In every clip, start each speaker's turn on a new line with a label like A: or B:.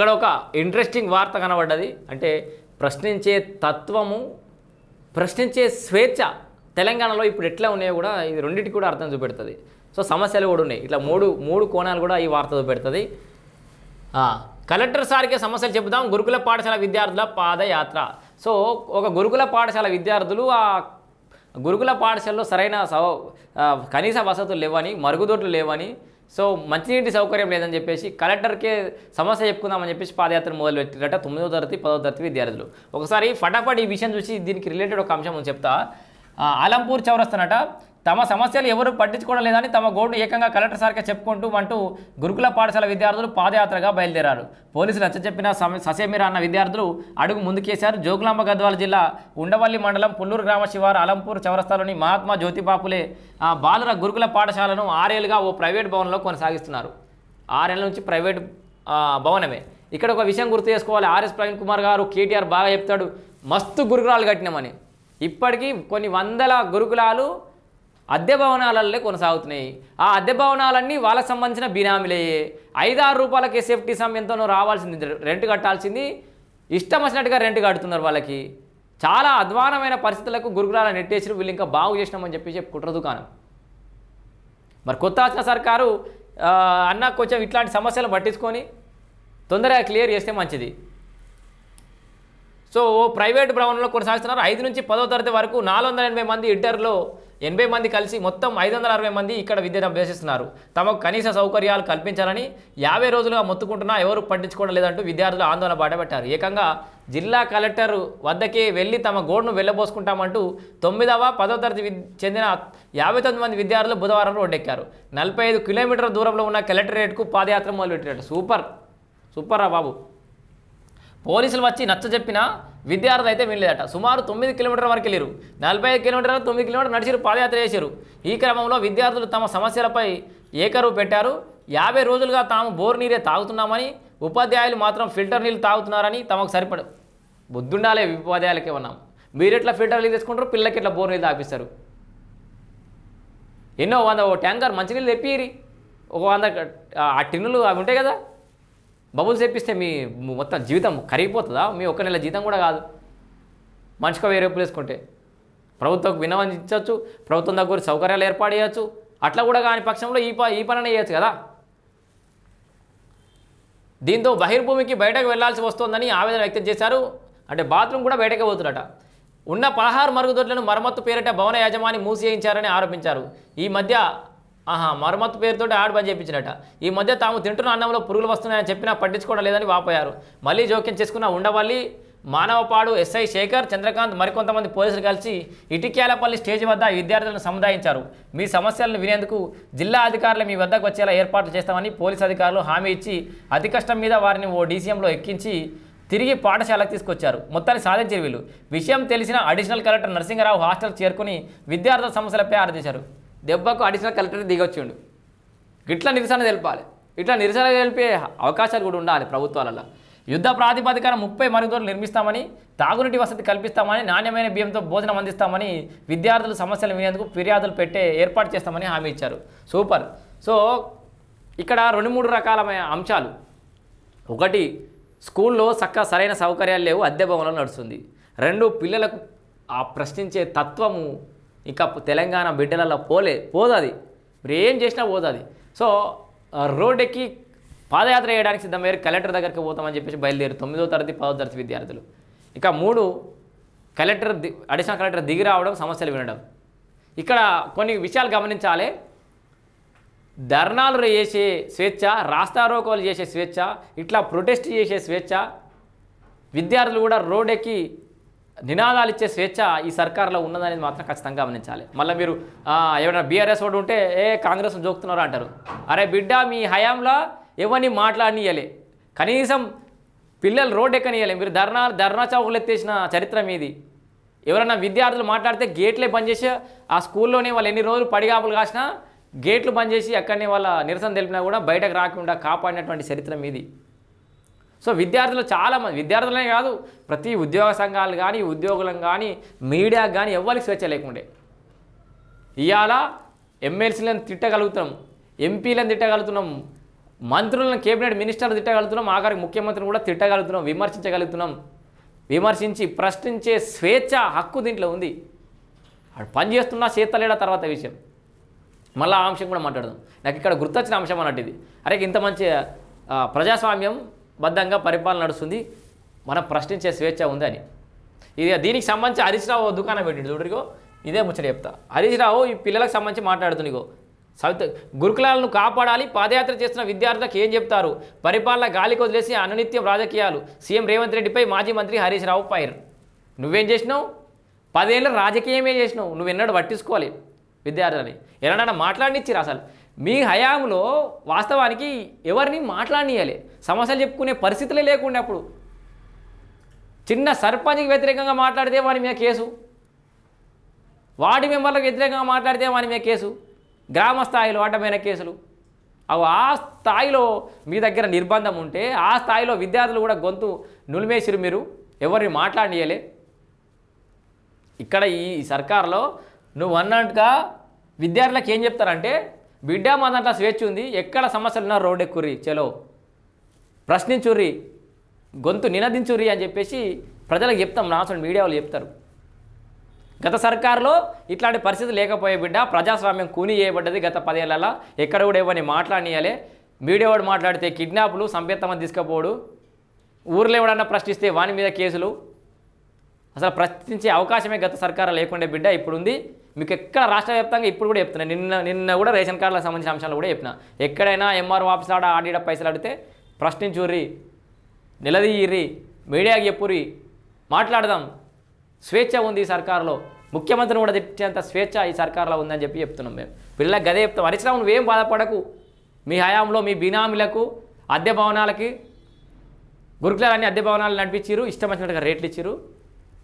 A: ఇక్కడ ఒక ఇంట్రెస్టింగ్ వార్త కనబడ్డది. అంటే ప్రశ్నించే తత్వము ప్రశ్నించే స్వేచ్ఛ తెలంగాణలో ఇప్పుడు ఎట్లా ఉన్నాయో కూడా ఇది రెండింటికి కూడా అర్థం చూపెడుతుంది. సో సమస్యలు కూడా ఉన్నాయి. ఇట్లా మూడు మూడు కోణాలు కూడా ఈ వార్త చూపెడుతుంది. కలెక్టర్ సార్కి సమస్యలు చెబుదాం. గురుకుల పాఠశాల విద్యార్థుల పాదయాత్ర. సో ఒక గురుకుల పాఠశాల విద్యార్థులు ఆ గురుకుల పాఠశాలలో సరైన కనీస వసతులు లేవని మరుగుదొడ్లు లేవని సో మంచినీటి సౌకర్యం లేదని చెప్పేసి కలెక్టర్కే సమస్య చెప్పుకుందామని చెప్పేసి పాదయాత్ర మొదలు పెట్టిరట తొమ్మిదో తరగతి పదో తరగతి విద్యార్థులు. ఒకసారి ఫటాఫట్ ఈ విషయం చూసి దీనికి రిలేటెడ్ ఒక అంశం చెప్తా. ఆలంపూర్ చౌరస్తానట. తమ సమస్యలు ఎవరు పట్టించుకోవడం లేదని తమ గోడును ఏకంగా కలెక్టర్ సార్కే చెప్పుకుంటూ అంటూ గురుకుల పాఠశాల విద్యార్థులు పాదయాత్రగా బయలుదేరారు. పోలీసులు నచ్చచెప్పిన ససేమిరా అన్న విద్యార్థులు అడుగు ముందుకేశారు. జోగులాంబ గద్వాల జిల్లా ఉండవల్లి మండలం పుల్లూరు గ్రామ శివారు అలంపూర్ చౌరస్తాలోని మహాత్మా జ్యోతిబాపులే బాలుర గురుకుల పాఠశాలను ఆరేళ్ళుగా ఓ ప్రైవేట్ భవనంలో కొనసాగిస్తున్నారు. ఆరేళ్ళ నుంచి ప్రైవేట్ భవనమే. ఇక్కడ ఒక విషయం గుర్తు చేసుకోవాలి. ఆర్ఎస్ ప్రవీణ్ కుమార్ గారు కేటీఆర్ బాగా చెప్తాడు మస్తు గురుకులాలు కట్టినామని. ఇప్పటికీ కొన్ని వందల గురుకులాలు అద్దె భవనాలల్లే కొనసాగుతున్నాయి. ఆ అద్దె భవనాలన్నీ వాళ్ళకి సంబంధించిన బినామీలే ఐదారు రూపాయలకి ఎస్ఎఫ్టీ సమయంతో రావాల్సింది. రెంట్ కట్టాల్సింది. ఇష్టం వచ్చినట్టుగా రెంట్ కడుతున్నారు వాళ్ళకి. చాలా అధ్వానమైన పరిస్థితులకు గురుగురాల నెట్టేసి వీళ్ళు ఇంకా బాగు చేసినామని చెప్పి చెప్పి కుట్ర దుకాణం. మరి కొత్త వచ్చిన సర్కారు అన్న కొంచెం ఇట్లాంటి సమస్యలు పట్టించుకొని తొందరగా క్లియర్ చేస్తే మంచిది. సో ఓ ప్రైవేట్ భవనంలో కొనసాగుతున్నారు ఐదు నుంచి పదో తరగతి వరకు నాలుగు వందల ఎనభై మంది ఇంటర్లో ఎనభై మంది కలిసి మొత్తం ఐదు వందల అరవై మంది ఇక్కడ విద్యను అభ్యసిస్తున్నారు తమకు కనీస సౌకర్యాలు కల్పించాలని యాభై రోజులుగా మొత్తుకుంటున్నా ఎవరు పట్టించుకోవడం లేదంటూ విద్యార్థులు ఆందోళన బాటపెట్టారు ఏకంగా జిల్లా కలెక్టర్ వద్దకే వెళ్ళి తమ గోడును వెళ్ళబోసుకుంటామంటూ తొమ్మిదవ పదో తరగతి చెందిన యాభై తొమ్మిది మంది విద్యార్థులు బుధవారం రోడ్డెక్కారు. నలభై ఐదు కిలోమీటర్ల దూరంలో ఉన్న కలెక్టరేట్కు పాదయాత్ర మొదలుపెట్టారు. సూపర్. సూపర్ రా బాబు. పోలీసులు వచ్చి నచ్చ విద్యార్థి విద్యార్థులు అయితే వినలేదట. సుమారు తొమ్మిది కిలోమీటర్ల వరకు వెళ్ళారు. నలభై ఐదు కిలోమీటర్లు తొమ్మిది కిలోమీటర్లు నడిచిరు పాదయాత్ర చేశారు ఈ క్రమంలో విద్యార్థులు తమ సమస్యలపై ఏకరువు పెట్టారు. యాభై రోజులుగా తాము బోర్ నీరే తాగుతున్నామని ఉపాధ్యాయులు మాత్రం ఫిల్టర్ నీళ్ళు తాగుతున్నారని తమకు సరిపడ బుద్ధుండాలే ఉపాధ్యాయులకే ఉన్నాం. మీరు ఎట్లా ఫిల్టర్ నీళ్ళు తీసుకుంటారు పిల్లకి ఎట్లా బోర్ నీళ్ళు తాపిస్తారు ఎన్నో వంద ఓ ట్యాంకర్ మంచినీళ్ళు తెప్పిరి. ఒక వంద ఆ టిన్నులు అవి ఉంటాయి కదా? బబుల్స్ వేపిస్తే మీ మొత్తం జీవితం కరిగిపోతుందా? మీ ఒక్క నెల జీతం కూడా కాదు. మనిషికి వేరే వేసుకుంటే. ప్రభుత్వం వినవంచవచ్చు ప్రభుత్వం దగ్గర సౌకర్యాలు ఏర్పాటు చేయొచ్చు. అట్లా కూడా కాని పక్షంలో ఈ ప ఈ పననే చేయొచ్చు కదా. దీంతో బహిర్భూమికి బయటకు వెళ్ళాల్సి వస్తోందని ఆవేదన వ్యక్తం చేశారు. అంటే బాత్రూమ్ కూడా బయటకే పోతున్నట. ఉన్న పదహారు మరుగుదొడ్లను మరమ్మత్తు పేరిట భవన యజమాని మూసేయించారని ఆరోపించారు. ఈ మధ్య ఆహా మరమ్మత్తు పేరుతో ఆడు బంద్ చేయించినట. ఈ మధ్య తాము తింటున్న అన్నంలో పురుగులు వస్తున్నాయని చెప్పినా పట్టించుకోవడం లేదని వాపోయారు. మళ్ళీ జోక్యం చేసుకున్న ఉండవల్లి మానవపాడు ఎస్ఐ శేఖర్ చంద్రకాంత్ మరికొంతమంది పోలీసులు కలిసి ఇటిక్యాలపల్లి స్టేజ్ వద్ద విద్యార్థులను సముదాయించారు. మీ సమస్యలను వినేందుకు జిల్లా అధికారులు మీ వద్దకు వచ్చేలా ఏర్పాట్లు చేస్తామని పోలీసు అధికారులు హామీ ఇచ్చి అతి కష్టం మీద వారిని ఓ డీసీఎంలో ఎక్కించి తిరిగి పాఠశాలకు తీసుకొచ్చారు. మొత్తాన్ని సాధించారు వీళ్ళు. విషయం తెలిసిన అడిషనల్ కలెక్టర్ నరసింహరావు హాస్టల్ చేరుకుని విద్యార్థుల సమస్యలపై ఆరా దెబ్బకు అడిషనల్ కలెక్టర్ దిగొచ్చిండు. ఇట్లా నిరసన తెలిపాలి. ఇట్లా నిరసన తెలిపే అవకాశాలు కూడా ఉండాలి ప్రభుత్వాలలో. యుద్ధ ప్రాతిపదికన ముప్పై మరుగుదొడ్లు నిర్మిస్తామని తాగునీటి వసతి కల్పిస్తామని నాణ్యమైన బియ్యంతో భోజనం అందిస్తామని విద్యార్థుల సమస్యలు వినేందుకు ఫిర్యాదులు పెట్టే ఏర్పాటు చేస్తామని హామీ ఇచ్చారు. సూపర్. సో ఇక్కడ రెండు మూడు రకాలమైన అంశాలు. ఒకటి స్కూల్లో చక్క సరైన సౌకర్యాలు లేవు అద్దె భవనంలో నడుస్తుంది. రెండు పిల్లలకు ఆ ప్రశ్నించే తత్వము ఇంకా తెలంగాణ బిడ్డలలో పోలే పోదది. మీరు ఏం చేసినా పోదది. సో రోడ్డెక్కి పాదయాత్ర చేయడానికి సిద్ధమయ్యారు కలెక్టర్ దగ్గరికి పోతామని చెప్పేసి బయలుదేరి తొమ్మిదో తరగతి పదో తరగతి విద్యార్థులు. ఇక మూడు కలెక్టర్ అడిషనల్ కలెక్టర్ దిగి రావడం సమస్యలు వినడం. ఇక్కడ కొన్ని విషయాలు గమనించాలి. ధర్నాలు చేసే స్వేచ్ఛ రాస్తారోకోలు చేసే స్వేచ్ఛ ఇట్లా ప్రొటెస్ట్ చేసే స్వేచ్ఛ విద్యార్థులు కూడా రోడ్డెక్కి నినాదాలు ఇచ్చే స్వేచ్ఛ ఈ సర్కార్లో ఉన్నదనేది మాత్రం ఖచ్చితంగా గమనించాలి. మళ్ళీ మీరు ఏమైనా బీఆర్ఎస్ వాడు ఉంటే ఏ కాంగ్రెస్ జోకుతున్నారు అంటారు. అరే బిడ్డ మీ హయాంలో ఎవరిని మాట్లాడనీయలే. కనీసం పిల్లలు రోడ్డు ఎక్కనియలే. మీరు ధర్నా ధర్నా చౌకులు ఎత్తేసిన చరిత్ర మీది. ఎవరైనా విద్యార్థులు మాట్లాడితే గేట్లే బంద్ చేసి ఆ స్కూల్లోనే వాళ్ళు ఎన్ని రోజులు పడిగాపులు కాసినా గేట్లు బంద్ చేసి అక్కడనే వాళ్ళ నిరసన తెలిపినా కూడా బయటకు రాకుండా కాపాడినటువంటి చరిత్ర మీది. సో విద్యార్థులు చాలా మంది విద్యార్థులనే కాదు ప్రతి ఉద్యోగ సంఘాలు కానీ ఉద్యోగులను కానీ మీడియాకు కానీ ఎవరికి స్వేచ్ఛ లేకుండే. ఇవాళ ఎమ్మెల్సీలను తిట్టగలుగుతున్నాం ఎంపీలను తిట్టగలుగుతున్నాం మంత్రులను కేబినెట్ మినిస్టర్లు తిట్టగలుగుతున్నాం ఆఖరికి ముఖ్యమంత్రిని కూడా తిట్టగలుగుతున్నాం విమర్శించగలుగుతున్నాం. విమర్శించి ప్రశ్నించే స్వేచ్ఛ హక్కు దీంట్లో ఉంది. వాడు పని చేస్తున్నా చేస్తలేడా తర్వాత విషయం. మళ్ళీ ఆ అంశం కూడా మాట్లాడదాం. నాకు ఇక్కడ గుర్తొచ్చిన అంశం అన్నట్టు ఇది. అరే ఇంత మంచి ప్రజాస్వామ్యం బద్ధంగా పరిపాలన నడుస్తుంది. మనం ప్రశ్నించే స్వేచ్ఛ ఉందని ఇది దీనికి సంబంధించి హరీష్ రావు దుకాణం పెట్టిండు. చూడరిగో ఇదే ముచ్చట చెప్తా. హరీష్ రావు ఈ పిల్లలకు సంబంధించి మాట్లాడుతుందిగో సవిత గురుకులాలను కాపాడాలి పాదయాత్ర చేస్తున్న విద్యార్థులకు ఏం చెప్తారు? పరిపాలన గాలికి వదిలేసి అనునిత్యం రాజకీయాలు. సీఎం రేవంత్ రెడ్డిపై మాజీ మంత్రి హరీష్ రావు పైర్ నువ్వేం చేసినావు? పదేళ్ళ రాజకీయమే చేసినావు. నువ్వు ఎన్నడూ పట్టించుకోవాలి విద్యార్థులని. ఎన్నడన్నా మాట్లాడినిచ్చిరా అసలు. మీ హయాంలో వాస్తవానికి ఎవరిని మాట్లాడియాలి సమస్యలు చెప్పుకునే పరిస్థితులే లేకుండా అప్పుడు. చిన్న సర్పంచ్కి వ్యతిరేకంగా మాట్లాడితే వాని మీద కేసు. వార్డు మెంబర్లకు వ్యతిరేకంగా మాట్లాడితే వాని మీద కేసు. గ్రామ స్థాయిలో అడ్డమైన కేసులు. అవి ఆ స్థాయిలో మీ దగ్గర నిర్బంధం ఉంటే ఆ స్థాయిలో విద్యార్థులు కూడా గొంతు నులిమేసిరు మీరు. ఎవరిని మాట్లాడియలే ఇక్కడ ఈ సర్కార్లో నువ్వు అన్నట్టుగా విద్యార్థులకు ఏం చెప్తారంటే బిడ్డ మా దాంట్లో స్వేచ్ఛ ఉంది. ఎక్కడ సమస్యలు ఉన్నా రోడ్ ఎక్కుర్రి చలో. ప్రశ్నించుర్రి గొంతు నినదించుర్రి అని చెప్పేసి ప్రజలకు చెప్తాం. నాసోని మీడియా వాళ్ళు చెప్తారు. గత సర్కారులో ఇట్లాంటి పరిస్థితి లేకపోయే బిడ్డ ప్రజాస్వామ్యం కూని చేయబడ్డది గత పదేళ్ళలో. ఎక్కడ కూడా ఇవ్వని మాట్లాడియాలే మీడియా వాడు మాట్లాడితే కిడ్నాపులు సంపేత్తమని తీసుకుపోడు. ఊర్లో ఎవడన్నా ప్రశ్నిస్తే వాని మీద కేసులు. అసలు ప్రశ్నించే అవకాశమే గత సర్కారు లేకుండే బిడ్డ ఇప్పుడు ఉంది మీకు ఎక్కడ రాష్ట్ర వ్యాప్తంగా ఇప్పుడు కూడా చెప్తున్నా. నిన్న నిన్న కూడా రేషన్ కార్డులకు సంబంధించిన అంశాలు కూడా చెప్పిన. ఎక్కడైనా ఎంఆర్ఓ ఆఫీస్ ఆడ ఆడిడ పైసలు అడిగితే ప్రశ్నించుర్రి నిలదీయిర్రి మీడియాకి చెప్పుర్రి మాట్లాడదాం. స్వేచ్ఛ ఉంది ఈ సర్కారులో. ముఖ్యమంత్రిని కూడా తిట్టేంత స్వేచ్ఛ ఈ సర్కారులో ఉందని చెప్పి చెప్తున్నాం మేము. పిల్లలకు గదే చెప్తాం. హరీశ్రావు నువ్వేం బాధపడకు. మీ హయాంలో మీ బినామీలకు అద్దె భవనాలకి గురుకులాలన్నీ అద్దె భవనాలు నడిపించారు ఇష్టం వచ్చినట్టుగా రేట్లు ఇచ్చారు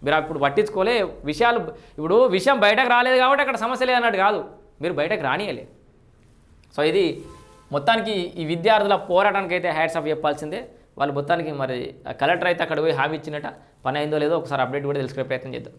A: మీరు అప్పుడు పట్టించుకోలే. విషయాలు ఇప్పుడు విషయం బయటకు రాలేదు కాబట్టి అక్కడ సమస్య లేదన్నట్టు కాదు. మీరు బయటకు రానియలే. సో ఇది మొత్తానికి ఈ విద్యార్థుల పోరాటానికి అయితే హ్యాట్స్ ఆఫ్ చెప్పాల్సిందే. వాళ్ళు మొత్తానికి మరి కలెక్టర్ అయితే అక్కడ పోయి హామీ ఇచ్చినట్ట పని అయిందో లేదో ఒకసారి అప్డేట్ కూడా తెలుసుకునే ప్రయత్నం చేద్దాం.